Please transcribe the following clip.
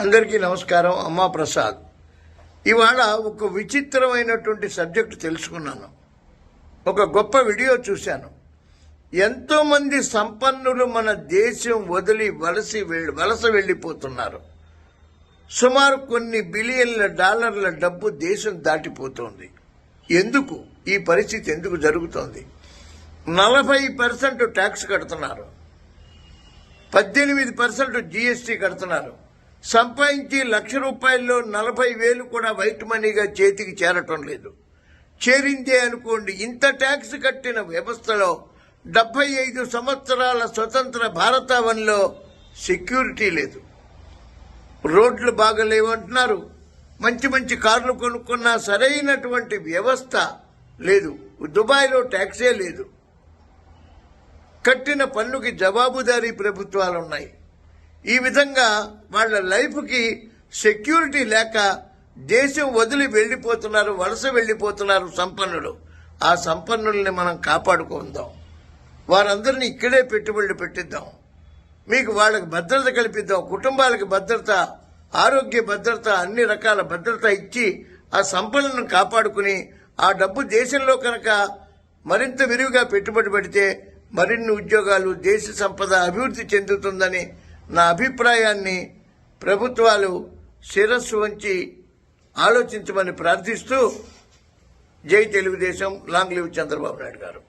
అందరికీ నమస్కారం అమ్మా ప్రసాద్. ఇవాళ ఒక విచిత్రమైనటువంటి సబ్జెక్ట్ తెలుసుకున్నాను. ఒక గొప్ప వీడియో చూశాను. ఎంతోమంది సంపన్నులు మన దేశం వదిలి వలసి వెళ్ళి వలస వెళ్ళిపోతున్నారు. సుమారు కొన్ని బిలియన్ల డాలర్ల డబ్బు దేశం దాటిపోతోంది. ఎందుకు? ఈ పరిస్థితి ఎందుకు జరుగుతోంది? నలభై పర్సెంట్ ట్యాక్స్ కడుతున్నారు. పద్దెనిమిది పర్సెంట్ జీఎస్టీ కడుతున్నారు. సంపాదించి లక్ష రూపాయల్లో నలభై వేలు కూడా వైట్ మనీగా చేతికి చేరటం లేదు. చేరిందే అనుకోండి ఇంత ట్యాక్స్ కట్టిన వ్యవస్థలో డెబ్బై ఐదు సంవత్సరాల స్వతంత్ర భారతావనిలో సెక్యూరిటీ లేదు. రోడ్లు బాగలేవంటున్నారు మంచి మంచి కార్లు కొనుక్కున్నా సరైనటువంటి వ్యవస్థ లేదు. దుబాయ్లో ట్యాక్సే లేదు. కట్టిన పన్నుకి జవాబుదారీ ప్రభుత్వాలు ఉన్నాయి ఈ విధంగా వాళ్ళ లైఫ్కి సెక్యూరిటీ లేక దేశం వదిలి వెళ్ళిపోతున్నారు వలస వెళ్ళిపోతున్నారు సంపన్నులు. ఆ సంపన్నుల్ని మనం కాపాడుకుందాం. వారందరినీ ఇక్కడే పెట్టుబడులు పెట్టిద్దాం. మీకు వాళ్ళకి భద్రత కల్పిద్దాం. కుటుంబాలకు భద్రత ఆరోగ్య భద్రత అన్ని రకాల భద్రత ఇచ్చి ఆ సంపదలను కాపాడుకుని ఆ డబ్బు దేశంలో కనుక మరింత విరివిగా పెట్టుబడి పెడితే మరిన్ని ఉద్యోగాలు దేశ సంపద అభివృద్ధి చెందుతుందని నా అభిప్రాయాన్ని ప్రభుత్వాలు శిరస్సు వంచి ఆలోచించమని ప్రార్థిస్తూ జై తెలుగుదేశం లాంగ్ లివ్ చంద్రబాబు నాయుడు గారు.